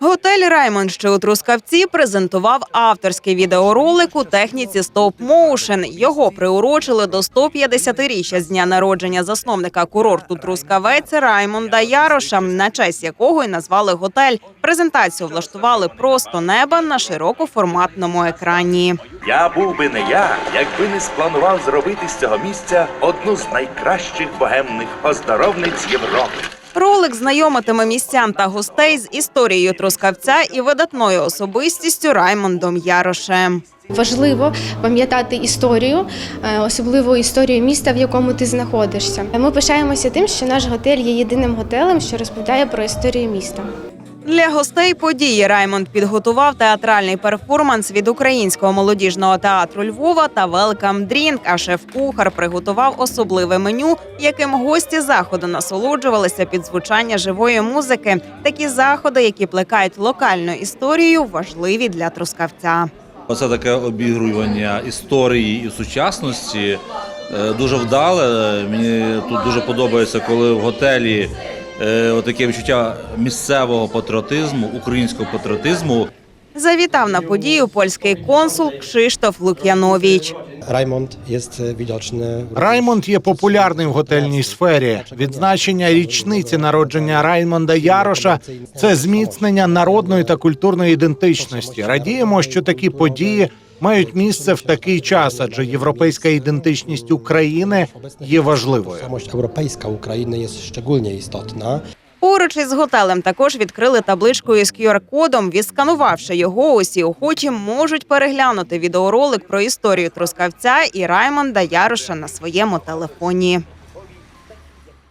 Готель Раймонд, що у Трускавці, презентував авторський відеоролик у техніці Motion. Його приурочили до 150-річчя з дня народження засновника курорту Трускавець Раймонда Яроша, на честь якого й назвали готель. Презентацію влаштували просто неба на широкоформатному екрані. Я був би не я, якби не спланував зробити з цього місця одну з найкращих богемних оздоровниць Європи. Ролик знайомитиме містян та гостей з історією Трускавця і видатною особистістю Раймондом Ярошем. Важливо пам'ятати історію, е, особливо історію міста, в якому ти знаходишся. Ми пишаємося тим, що наш готель є єдиним готелем, що розповідає про історію міста. Для гостей події Раймонд підготував театральний перформанс від українського молодіжного театру Львова та Welcome Drink, А шеф-кухар приготував особливе меню, яким гості заходу насолоджувалися під звучання живої музики. Такі заходи, які плекають локальну історію, важливі для трускавця. Оце таке обігрування історії і сучасності е, дуже вдале. Мені тут дуже подобається, коли в готелі отаке відчуття місцевого патріотизму, українського патріотизму. Завітав на подію польський консул Кшиштоф Лук'янович. Раймонд є. Раймонд є популярний в готельній сфері. Відзначення річниці народження Раймонда Яроша це зміцнення народної та культурної ідентичності. Радіємо, що такі події мають місце в такий час, адже європейська ідентичність України є важливою. Europejska Ukrainy jest szczególnie istotna. Поруч із готелем також відкрили табличку із QR-кодом. Відсканувавши його, усі охочі можуть переглянути відеоролик про історію Трускавця і Раймонда Яроша на своєму телефоні.